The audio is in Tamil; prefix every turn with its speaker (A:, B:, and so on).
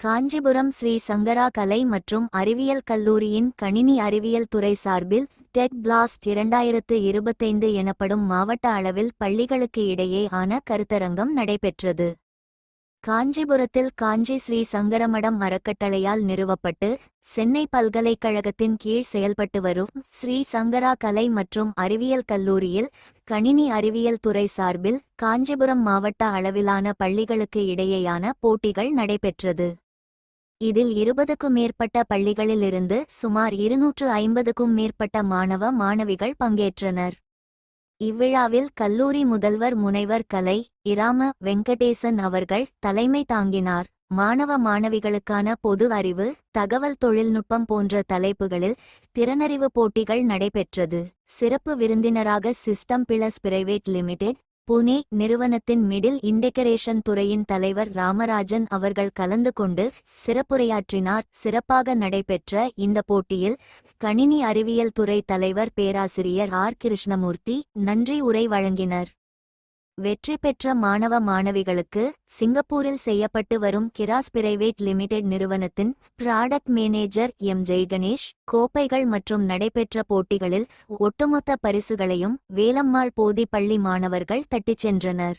A: காஞ்சிபுரம் ஸ்ரீ சங்கரா கலை மற்றும் அறிவியல் கல்லூரியின் கணினி அறிவியல் துறை சார்பில் டெக் பிளாஸ்ட் இரண்டாயிரத்து இருபத்தைந்து எனப்படும் மாவட்ட அளவில் பள்ளிகளுக்கு இடையே ஆன கருத்தரங்கம் நடைபெற்றது. காஞ்சிபுரத்தில் காஞ்சி ஸ்ரீ சங்கரமடம் அறக்கட்டளையால் நிறுவப்பட்டு சென்னை பல்கலைக்கழகத்தின் கீழ் செயல்பட்டு வரும் ஸ்ரீ சங்கரா கலை மற்றும் அறிவியல் கல்லூரியில் கணினி அறிவியல் துறை சார்பில் காஞ்சிபுரம் மாவட்ட அளவிலான பள்ளிகளுக்கு இடையேயான போட்டிகள் நடைபெற்றது. இதில் இருபதுக்கும் மேற்பட்ட பள்ளிகளிலிருந்து சுமார் இருநூற்று ஐம்பதுக்கும் மேற்பட்ட மாணவ மாணவிகள் பங்கேற்றனர். இவ்விழாவில் கல்லூரி முதல்வர் முனைவர் கலை இராம வெங்கடேசன் அவர்கள் தலைமை தாங்கினார். மாணவ மாணவிகளுக்கான பொது அறிவு தகவல் தொழில்நுட்பம் போன்ற தலைப்புகளில் திறனறிவு போட்டிகள் நடைபெற்றது. சிறப்பு விருந்தினராக system plus private limited Pune நிறுவனத்தின் மிடில் இண்டெகரேஷன் துறையின் தலைவர் ராமராஜன் அவர்கள் கலந்து கொண்டு சிறப்புரையாற்றினார். சிறப்பாக நடைபெற்ற இந்த போட்டியில் கணினி அறிவியல் துறை தலைவர் பேராசிரியர் ஆர் கிருஷ்ணமூர்த்தி நன்றி உரை வழங்கினர். வெற்றி பெற்ற மாணவ மாணவிகளுக்கு சிங்கப்பூரில் செய்யப்பட்டு வரும் கிராஸ் பிரைவேட் லிமிடெட் நிறுவனத்தின் ப்ராடக்ட் மேனேஜர் எம். ஜெய்கணேஷ் கோப்பைகள் மற்றும் நடைபெற்ற போட்டிகளில் ஒட்டுமொத்த பரிசுகளையும் வேலம்மாள் போதி பள்ளி மாணவர்கள் தட்டிச் சென்றனர்.